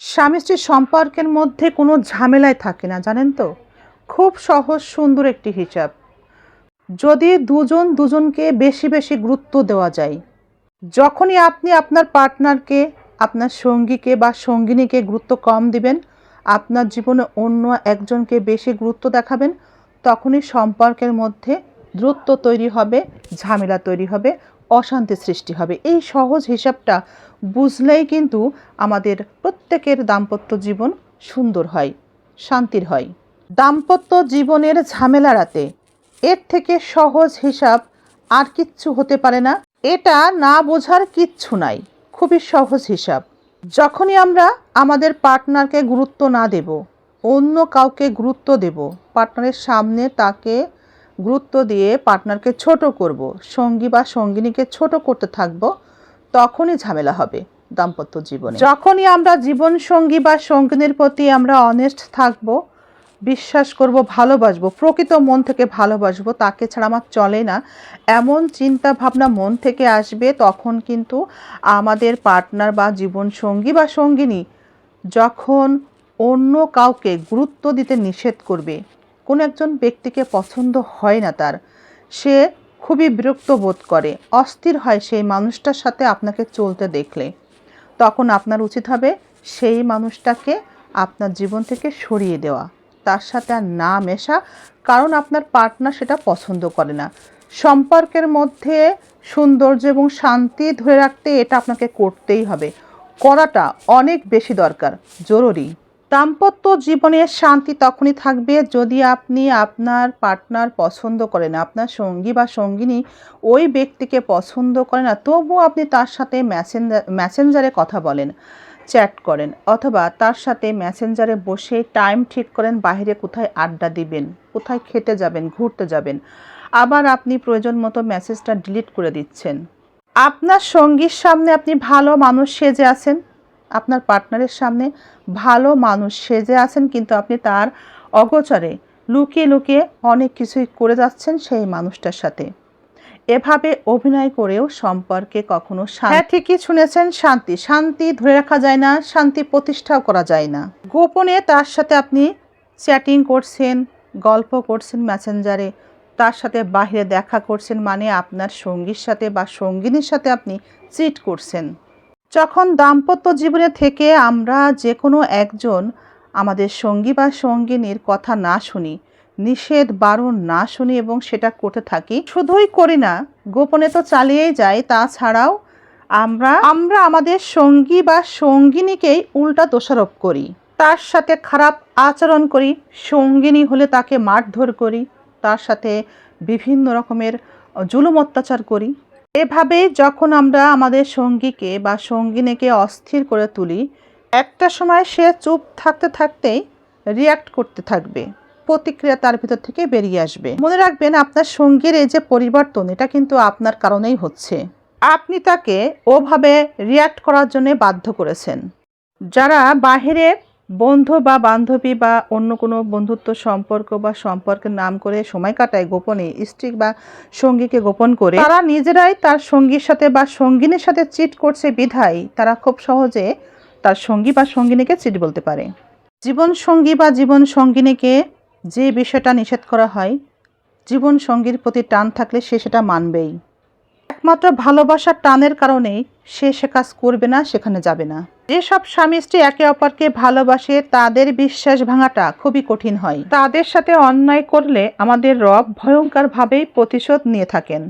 স্বামী স্ত্রীর সম্পর্কের মধ্যে কোনো ঝামেলায় থাকে না, জানেন তো? খুব সহজ, সুন্দর একটি হিসাব। যদি দুজন দুজনকে বেশি বেশি গুরুত্ব দেওয়া যায়, যখনই আপনি আপনার পার্টনারকে, আপনার সঙ্গীকে বা সঙ্গিনীকে গুরুত্ব কম দিবেন, আপনার জীবনে অন্য একজনকে বেশি গুরুত্ব দেখাবেন, তখনই সম্পর্কের মধ্যে দূরত্ব তৈরি হবে, ঝামেলা তৈরি হবে অশান্তি সৃষ্টি হবে। এই সহজ হিসাবটা বুঝলেই কিন্তু আমাদের প্রত্যেকের দাম্পত্য জীবন সুন্দর হয়, শান্তির হয়। দাম্পত্য জীবনের ঝামেলারাতে এর থেকে সহজ হিসাব আর কিচ্ছু হতে পারে না। এটা না বোঝার কিচ্ছু নাই, খুবই সহজ হিসাব। যখনই আমরা আমাদের পার্টনারকে গুরুত্ব না দেব, অন্য কাউকে গুরুত্ব দেব, পার্টনারের সামনে তাকে গুরুত্ব দিয়ে পার্টনারকে ছোট করব, সঙ্গী বা সঙ্গিনীকে ছোট করতে থাকব, তখনই ঝামেলা হবে দাম্পত্য জীবনে। যখনই আমরা জীবন সঙ্গী বা সঙ্গিনীর প্রতি আমরা অনেস্ট থাকব, বিশ্বাস করব, ভালোবাসবো, প্রকৃত মন থেকে ভালোবাসবো, তাকে ছাড়া আমার চলে না, এমন চিন্তা ভাবনা মন থেকে আসবে তখন কিন্তু আমাদের পার্টনার বা জীবন সঙ্গী বা সঙ্গিনী যখন অন্য কাউকে গুরুত্ব দিতে নিষেধ করবে কোনো একজন ব্যক্তিকে পছন্দ হয় না তার। সে খুবই বিরক্ত বোধ করে। অস্থির হয় সেই মানুষটার সাথে আপনাকে চলতে দেখলে। তখন আপনার উচিত হবে সেই মানুষটাকে আপনার জীবন থেকে সরিয়ে দেওয়া। তার সাথে আর না মেশা, কারণ আপনার পার্টনার সেটা পছন্দ করে না। সম্পর্কের মধ্যে সৌন্দর্য এবং শান্তি ধরে রাখতে এটা আপনাকে করতেই হবে। করাটা অনেক বেশি দরকার, জরুরি। দাম্পত্য জীবনে শান্তি তখনই থাকবে যদি আপনি আপনার পার্টনার পছন্দ করেন, আপনার সঙ্গী বা সঙ্গিনী ওই ব্যক্তিকে পছন্দ করে না, তবুও আপনি তার সাথে ম্যাসেঞ্জার ম্যাসেঞ্জারে কথা বলেন চ্যাট করেন অথবা তার সাথে ম্যাসেঞ্জারে বসে টাইম ঠিক করেন, বাইরে কোথায় আড্ডা দিবেন, কোথায় খেতে যাবেন, ঘুরতে যাবেন, আবার আপনি প্রয়োজন মতো মেসেজটা ডিলিট করে দিচ্ছেন। আপনার সঙ্গীর সামনে আপনি ভালো মানুষ সেজে আছেন আপনার পার্টনারের সামনে ভালো মানুষ সেজে আছেন, কিন্তু আপনি তার অগোচরে লুকিয়ে লুকিয়ে অনেক কিছুই করে যাচ্ছেন সেই মানুষটার সাথে। এভাবে অভিনয় করেও সম্পর্কে কখনো হ্যাঁ ঠিকই শুনেছেন, শান্তি। শান্তি ধরে রাখা যায় না, শান্তি প্রতিষ্ঠাও করা যায় না। গোপনে তার সাথে আপনি চ্যাটিং করছেন, গল্প করছেন মেসেঞ্জারে তার সাথে বাইরে দেখা করছেন মানে আপনার সঙ্গীর সাথে বা সঙ্গিনীর সাথে আপনি চিট করছেন। যখন দাম্পত্য জীবনে থেকে আমরা যে কোনো একজন আমাদের সঙ্গী বা সঙ্গিনীর কথা না শুনি, নিষেধ, বারণ না শুনি এবং সেটা করতে থাকি, শুধুই করি না, গোপনে তো চালিয়েই যাই। তাছাড়াও আমরা আমরা আমাদের সঙ্গী বা সঙ্গিনীকেই উল্টা দোষারোপ করি। তার সাথে খারাপ আচরণ করি, সঙ্গিনী হলে তাকে মারধর করি, তার সাথে বিভিন্ন রকমের জুলুম অত্যাচার করি। এভাবে যখন আমরা আমাদের সঙ্গীকে বা সঙ্গিনীকে অস্থির করে তুলি, একটা সময় সে চুপ থাকতে থাকতেই রিয়াক্ট করতে থাকবে, প্রতিক্রিয়া তার ভিতর থেকে বেরিয়ে আসবে। মনে রাখবেন, আপনার সঙ্গীর এই যে পরিবর্তন, এটা কিন্তু আপনার কারণেই হচ্ছে। আপনি তাকে ওভাবে রিয়াক্ট করার জন্য বাধ্য করেছেন। যারা বাহিরে বন্ধু বা বান্ধবী বা অন্য কোনো বন্ধুত্ব সম্পর্ক বা সম্পর্কের নাম করে সময় কাটায় গোপনে, স্ত্রী বা সঙ্গীকে গোপন করে। তারা নিজেরাই তার সঙ্গীর সাথে বা সঙ্গিনীর সাথে চিট করছে বিধায়। তারা খুব সহজে তার সঙ্গী বা সঙ্গিনীকে চিট বলতে পারে। জীবন সঙ্গী বা জীবন সঙ্গিনীকে যে বিষয়টা নিষেধ করা হয়, জীবন সঙ্গীর প্রতি টান থাকলে সে সেটা মানবেই। একমাত্র ভালোবাসার টানের কারণেই সে সে কাজ করবে না, সেখানে যাবে না। যেসব স্বামী স্ত্রী একে অপরকে ভালোবাসে, তাদের বিশ্বাস ভাঙাটা খুবই কঠিন হয়। তাদের সাথে অন্যায় করলে আমাদের রব ভয়ঙ্করভাবেই প্রতিশোধ নিয়ে থাকেন।